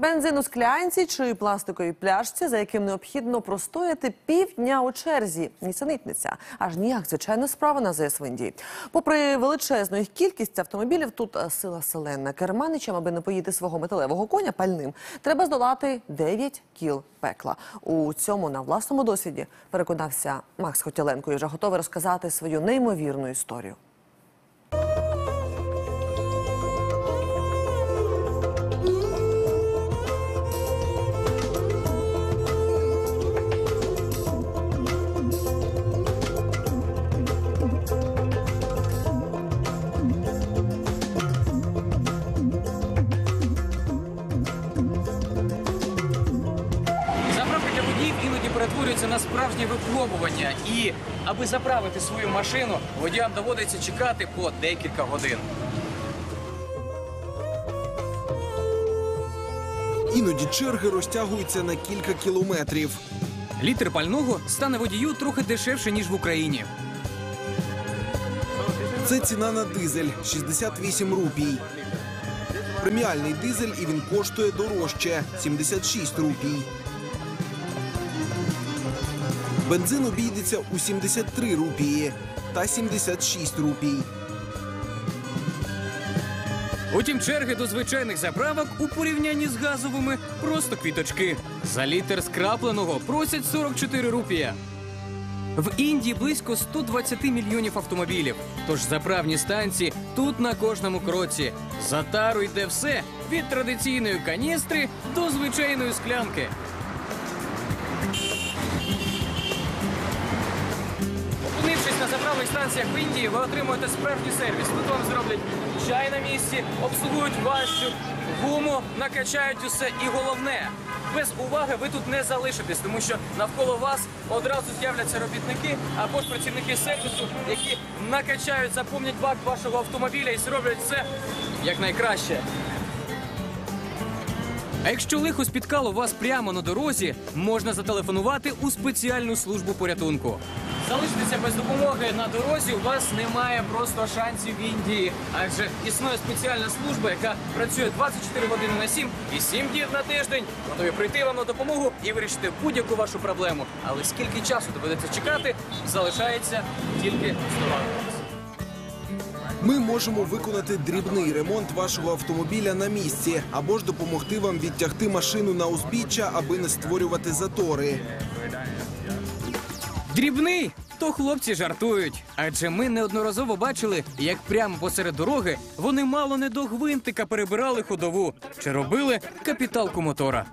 Бензин у склянці чи пластиковій пляшці, за яким необхідно простояти півдня у черзі. Нісенітниця. Аж ніяк, звичайно, справа на ЗС в Індії. Попри величезну їх кількість автомобілів, тут е, сила селена. Керманичам, аби не поїти свого металевого коня пальним, треба здолати 9 кіл пекла. У цьому на власному досвіді переконався Макс Хотяленко і вже готовий розказати свою неймовірну історію. Іноді перетворюються на справжнє випробування. І аби заправити свою машину, водіям доводиться чекати по декілька годин. Іноді черги розтягуються на кілька кілометрів. Літр пального стане водію трохи дешевше ніж в Україні. Це ціна на дизель 68 рупій. Преміальний дизель і він коштує дорожче 76 рупій. Бензин обійдеться у 73 рупії та 76 рупій. Утім, черги до звичайних заправок у порівнянні з газовими просто квіточки. За літр скрапленого просять 44 рупія. В Індії близько 120 мільйонів автомобілів. Тож заправні станції тут на кожному кроці. За тару йде все від традиційної каністри до звичайної склянки. На заправних станціях в Індії, ви отримуєте справжній сервіс. Тут вам зроблять чай на місці, обслугують вашу гуму, накачають усе. І головне, без уваги ви тут не залишитесь, тому що навколо вас одразу з'являться робітники або ж працівники сервісу, які накачають, заповнять бак вашого автомобіля і зроблять все як найкраще. А якщо лихо спіткало вас прямо на дорозі, можна зателефонувати у спеціальну службу порятунку. Залишитися без допомоги на дорозі у вас немає просто шансів в Індії, адже існує спеціальна служба, яка працює 24 години на 7 і 7 днів на тиждень, готові прийти вам на допомогу і вирішити будь-яку вашу проблему. Але скільки часу доведеться чекати, залишається тільки здогадуватися. Ми можемо виконати дрібний ремонт вашого автомобіля на місці або ж допомогти вам відтягти машину на узбіччя, аби не створювати затори. Дрібний, то хлопці жартують. Адже ми неодноразово бачили, як прямо посеред дороги вони мало не до гвинтика перебирали ходову чи робили капіталку мотора.